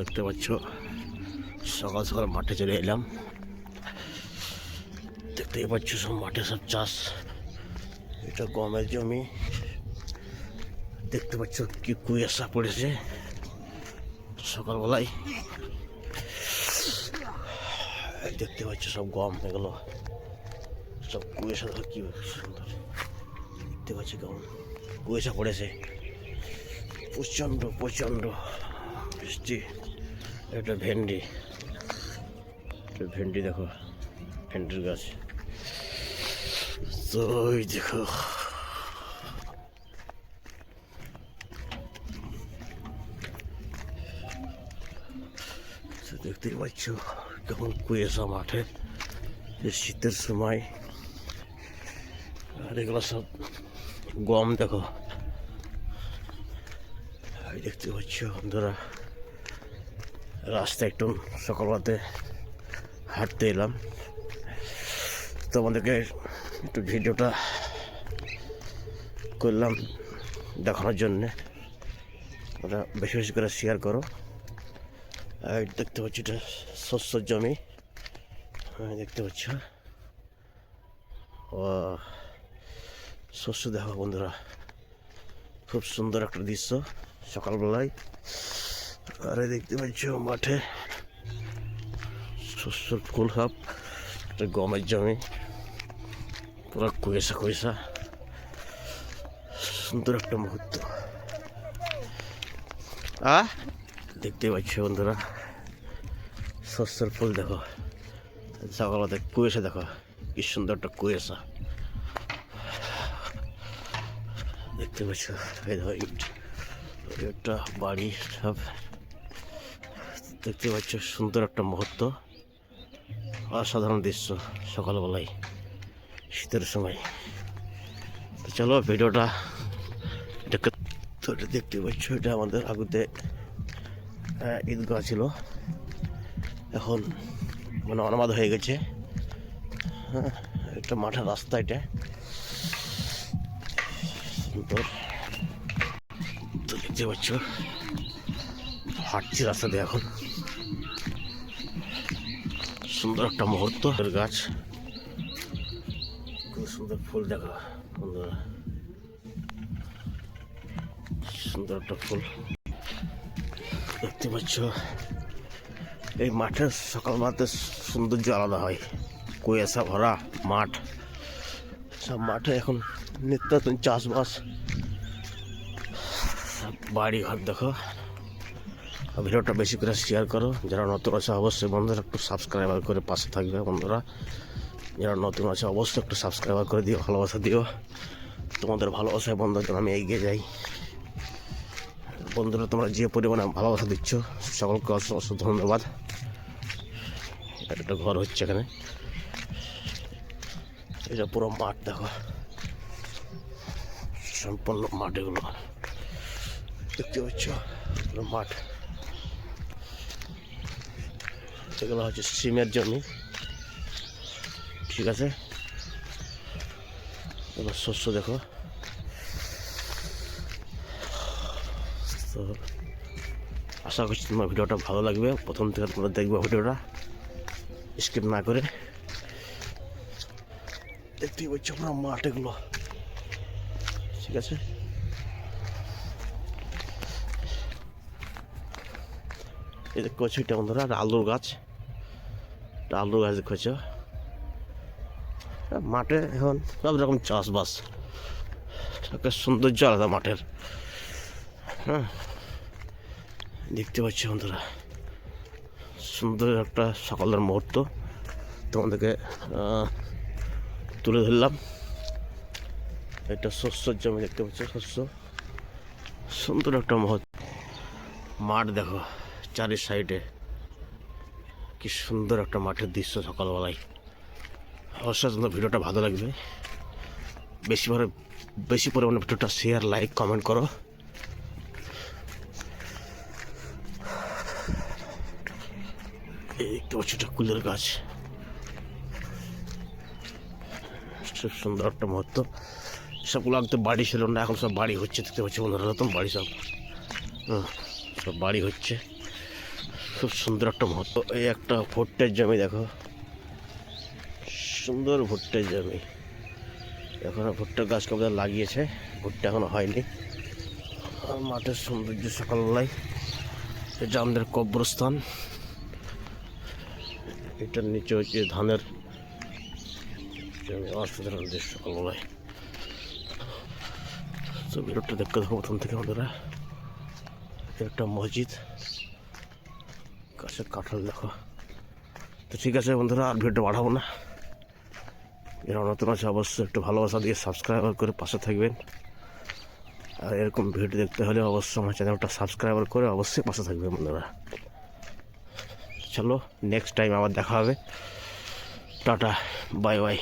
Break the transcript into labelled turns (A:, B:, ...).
A: দেখতে পাচ্ছ। সকাল সকাল মাঠে চলে এলাম। দেখতেই পাচ্ছ সব মাঠে সব চাষ। এটা গমের জমি। দেখতে পাচ্ছ কি কুয়াশা পড়েছে সকালবেলায়। দেখতে পাচ্ছ সব গম এগুলো। সব কুয়াশা দেখো কি সুন্দর। দেখতে পাচ্ছি কেমন কুয়াশা পড়েছে। প্রচণ্ড প্রচণ্ড বৃষ্টি। একটা ভেন্ডি। একটা ভেন্ডি দেখো, ভেন্ডির গাছ। তো ওই দেখো। তো দেখতেই পাচ্ছ কেমন কুয়াশা মাঠে, যে শীতের সময়। আর এগুলো সব গম দেখো। এই দেখতে পাচ্ছ বন্ধুরা। রাস্তায় একটু সকালবেলাতে হাঁটতে এলাম। তো আমাদেরকে একটু ভিডিওটা করলাম দেখানোর জন্যে। ওটা বেশি বেশি করে শেয়ার করো। আর দেখতে পাচ্ছি এটা শস্যর জমি। দেখতে পাচ্ছ। ও শস্য দেখো বন্ধুরা। খুব সুন্দর একটা দৃশ্য সকালবেলায়। আরে দেখতে পাচ্ছ মাঠে শস্যর ফুল সব একটা গমের জমি। পুরো কুয়েশা কুয়েশা। সুন্দর একটা মুহূর্ত। আ? দেখতে পাচ্ছ বন্ধুরা? শস্যের ফুল দেখো। সকালবেলাতে কুয়েশা দেখো, কি সুন্দর একটা কুয়েশা। দেখতে পাচ্ছ দেখো একটা বাড়ি সব। দেখতে পাচ্ছ সুন্দর একটা মুহূর্ত। অসাধারণ দৃশ্য সকালবেলায়, শীতের সময়। তো চলো ভিডিওটা এটা দেখতে পাচ্ছ, এটা আমাদের আগুতে ঈদগাহ ছিল। এখন মানে অনামাদ হয়ে গেছে। হ্যাঁ একটা মাঠের রাস্তা এটা। সুন্দর। দেখতে পাচ্ছ, হাঁটছি রাস্তা দিয়ে এখন। সুন্দর একটা মুহূর্ত। গাছ। খুব সুন্দর ফুল দেখা বন্ধুরা। সুন্দর একটা ফুল। দেখতে পাচ্ছ এই মাঠের সকালবেলাতে সৌন্দর্য আলাদা হয়। কুয়াশা ভরা মাঠ। সব মাঠে এখন নিত্য নতুন চাষবাস। সব বাড়ি ঘর দেখো। ভিডিওটা বেশি করে শেয়ার করো। যারা নতুন আছে, অবশ্যই বন্ধুরা একটু সাবস্ক্রাইবার করে পাশে থাকবে বন্ধুরা। যারা নতুন আছে, অবশ্যই একটু সাবস্ক্রাইবার করে দিও, ভালোবাসা দিও। তোমাদের ভালোবাসায় বন্ধুরা আমি এগিয়ে যাই। বন্ধুরা, তোমরা যে পরিমাণে ভালোবাসা দিচ্ছ, সকলকে অসংখ্য ধন্যবাদ। একটা ঘর হচ্ছে এখানে। এটা পুরো মাঠ, দেখো। সম্পূর্ণ মাঠ এগুলো। দেখতে পাচ্ছ? পুরো মাঠ। এগুলো হচ্ছে সিমের জমি। ঠিক আছে? এবার শস্য দেখো। তো আশা করছি তোমার ভিডিওটা ভালো লাগবে। প্রথম থেকে তোমরা দেখবে ভিডিওটা। স্কিপ না করে। দেখতেই পাচ্ছ আমরা মাঠ এগুলো ঠিক আছে? এই পাচ্ছ এটা বন্ধুরা আলুর গাছ। একটা আলুর গাছ দেখতে পাচ্ছ মাঠে এখন সব রকম চাষবাস। একটা সৌন্দর্য আলাদা মাঠের। হ্যাঁ? দেখতে পাচ্ছি বন্ধুরা। সুন্দর একটা সকালের মুহূর্ত। তোমাদেরকে তুলে ধরলাম। এটা শস্যর জমি দেখতে পাচ্ছ, শস্য। সুন্দর একটা মুহূর্ত। মাঠ দেখো চারি সাইডে। কি সুন্দর একটা মাঠের দৃশ্য সকালবেলায়। অবশ্যই তোমাদের ভিডিওটা ভালো লাগবে। বেশি করে বেশি পরিমাণে ভিডিওটা শেয়ার লাইক কমেন্ট করো। এই দেখতে পাচ্ছ কুলের গাছ। খুব সুন্দর একটা মুহূর্ত। সবগুলো আগে বাড়ি ছিল না, এখন সব বাড়ি হচ্ছে, দেখতে পাচ্ছি বন্ধুরা, নতুন বাড়ি সব। সব বাড়ি হচ্ছে। খুব সুন্দর একটা মুহূর্ত এই একটা ভুট্টের জমি দেখো। সুন্দর ভুট্টের জমি। এখন ভুট্টা গাছ কবে লাগিয়েছে। ভুট্টা এখনও হয়নি। মাঠের সৌন্দর্য সকালবেলায় এটা আমাদের কব্রস্থান। এটার নিচে হচ্ছে ধানের অসাধারণ দৃশ্য সকালবেলায় তো ভিডিওটা দেখতে থাকো প্রথম থেকে আমাদের একটা মসজিদ। কাছে কাঁঠাল দেখো। তো ঠিক আছে বন্ধুরা, আর ভিডিওটা বাড়াবো না। এরা নতুন আছে, অবশ্যই একটু ভালোবাসা দিয়ে সাবস্ক্রাইব করে পাশে থাকবেন। আর এরকম ভিডিও দেখতে হলে অবশ্যই আমার চ্যানেলটা সাবস্ক্রাইবার করে অবশ্যই পাশে থাকবে বন্ধুরা। চলো নেক্সট টাইম আবার দেখা হবে। Tata bye bye